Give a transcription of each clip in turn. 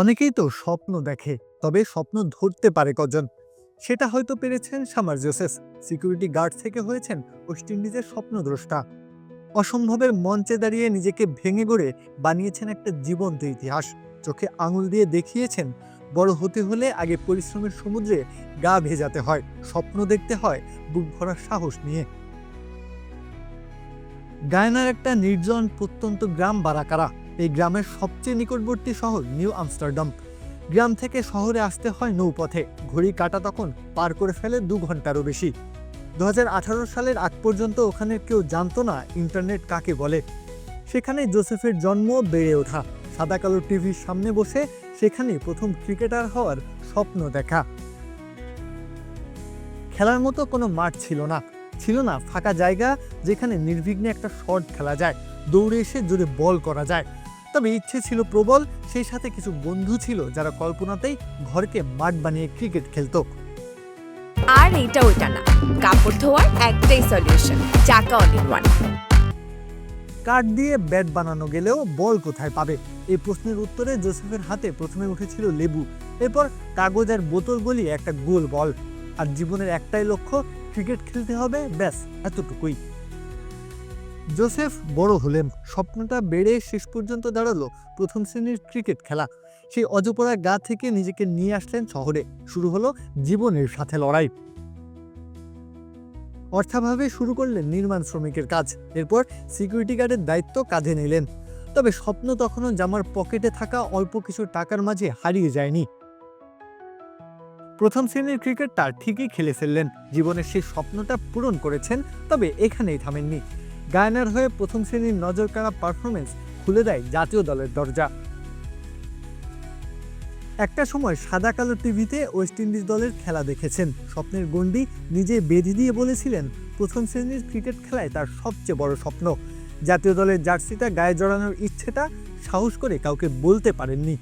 অনেকেই তো স্বপ্ন দেখে, তবে স্বপ্ন ধরতে পারে কজন। সেটা হয়তো পেরেছেন সামার জোসেফ। সিকিউরিটি গার্ড থেকে হয়েছেন ওয়েস্ট ইন্ডিজের স্বপ্নদ্রষ্টা। অসম্ভবের মঞ্চে দাঁড়িয়ে নিজেকে ভেঙে গড়ে বানিয়েছেন একটা জীবন্ত ইতিহাস। চোখে আঙুল দিয়ে দেখিয়েছেন, বড় হতে হলে আগে পরিশ্রমের সমুদ্রে গা ভেজাতে হয়, স্বপ্ন দেখতে হয় বুক ভরা সাহস নিয়ে। গায়নার একটা নির্জন প্রত্যন্ত গ্রাম বারাকারা। এই গ্রামের সবচেয়ে নিকটবর্তী শহর নিউ আমস্টারডাম। গ্রাম থেকে শহরে আসতে হয় নৌপথে। ঘড়ি কাটা তখন পার করে ফেলে দু ঘন্টারও বেশি। দু হাজার আঠারো সালের আগ পর্যন্ত ওখানে কেউ জানতো না ইন্টারনেট কাকে বলে। সেখানে জোসেফের জন্ম বেড়ে ওঠা। সাদা কালো টিভির সামনে বসে সেখানে প্রথম ক্রিকেটার হওয়ার স্বপ্ন দেখা। খেলার মতো কোনো মাঠ ছিল না। ছিল না ফাঁকা জায়গা যেখানে নির্বিঘ্নে একটা শট খেলা যায়। দৌড়ে এসে জোরে বল করা যায়। তবে ইচ্ছে ছিল প্রবল সেই সাথে কিছু বন্ধু ছিল যারা কল্পনাতেই ঘরকে মাঠ বানিয়ে ক্রিকেট খেলতো। আর এইটা ওইটা না। কাপড় ধোয়ার একটাই সলিউশন চাকা অল ইন ওয়ান কাঠ দিয়ে ব্যাট বানানো গেলেও বল কোথায় পাবে? এই প্রশ্নের উত্তরে জোসেফের হাতে প্রথমে উঠেছিল লেবু এরপর কাগজ আর বোতল গলিয়ে একটা গোল বল আর জীবনের একটাই লক্ষ্য ক্রিকেট খেলতে হবে ব্যাস এতটুকুই। জোসেফ বড় হলেন। স্বপ্নটা বেড়ে শেষ পর্যন্ত দাঁড়াল প্রথম শ্রেণির ক্রিকেট খেলা। সেই অজপড়া গা থেকে নিজেকে নিয়ে আসলেন শহরে। শুরু হলো জীবনের সাথে লড়াই। অর্থাভাবে শুরু করলেন নির্মাণ শ্রমিকের কাজ। এরপর সিকিউরিটি গার্ডের দায়িত্ব কাঁধে নিলেন। তবে স্বপ্ন তখনও জামার পকেটে থাকা অল্প কিছু টাকার মাঝে হারিয়ে যায়নি। প্রথম শ্রেণির ক্রিকেটটা ঠিকই খেলে ফেললেন। জীবনের সেই স্বপ্নটা পূরণ করেছেন, তবে এখানেই থামেননি। গায়নার হয়ে প্রথম শ্রেণির নজর কাড়া পারফরমেন্স খুলে দেয় জাতীয় দলের দরজা। একটা সময় সাদা কালো টিভিতে ওয়েস্ট ইন্ডিজ দলের খেলা দেখেছেন। স্বপ্নের গণ্ডি নিজে বেঁধে দিয়ে বলেছিলেন, প্রথম শ্রেণির ক্রিকেট খেলায় তার সবচেয়ে বড় স্বপ্ন। জাতীয় দলের জার্সিটা গায়ে জড়ানোর ইচ্ছেটা সাহস করে কাউকে বলতে পারেননি।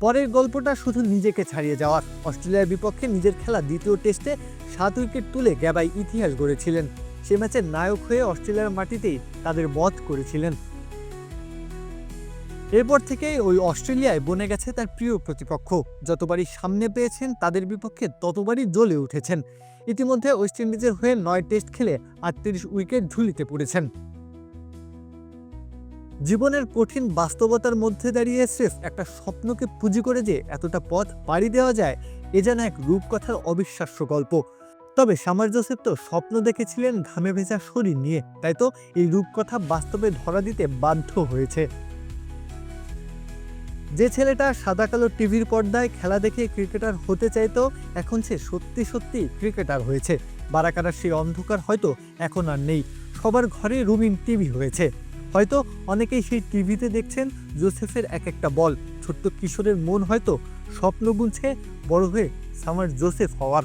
পরের গল্পটা শুধু নিজেকে ছাড়িয়ে যাওয়ার। অস্ট্রেলিয়ার বিপক্ষে নিজের খেলা দ্বিতীয় টেস্টে সাত উইকেট তুলে গ্যাবাই ইতিহাস গড়েছিলেন। সে ম্যাচের নায়ক হয়ে অস্ট্রেলিয়ার মাটিতেই তাদের বধ করেছিলেন। এরপর থেকে ওই অস্ট্রেলিয়ায় বনে গেছে তার প্রিয় প্রতিপক্ষ। যতবারই সামনে পেয়েছেন, তাদের বিপক্ষে ততবারই জ্বলে উঠেছেন। ইতিমধ্যে ওয়েস্ট ইন্ডিজের হয়ে নয় টেস্ট খেলে আটত্রিশ উইকেট ঝুলিতে পড়েছেন। জীবনের কঠিন বাস্তবতার মধ্যে দাঁড়িয়ে স্রেফ একটা স্বপ্নকে পুঁজি করে যে এতটা পথ পাড়ি দেওয়া যায়, এ যেন এক রূপকথার অবিশ্বাস্য গল্প। তবে সামার জোসেফ তো স্বপ্ন দেখেছিলেন ঘামে ভেজা শরীর নিয়ে। তাই তো এই রূপকথা বাস্তবে ধরা দিতে বাধ্য হয়েছে। যে ছেলেটা সাদা কালো টিভির পর্দায় খেলা দেখে ক্রিকেটার হতে চাইতো, এখন সে সত্যি সত্যি ক্রিকেটার হয়েছে। বারাকারার সেই অন্ধকার হয়তো এখন আর নেই। সবার ঘরে রুমিং টিভি হয়েছে। হয়তো অনেকেই সেই টিভিতে দেখছেন জোসেফের এক একটা বল। ছোট্ট কিশোরের মন হয়তো স্বপ্ন গুনছে বড় হয়ে সামার জোসেফ হওয়ার।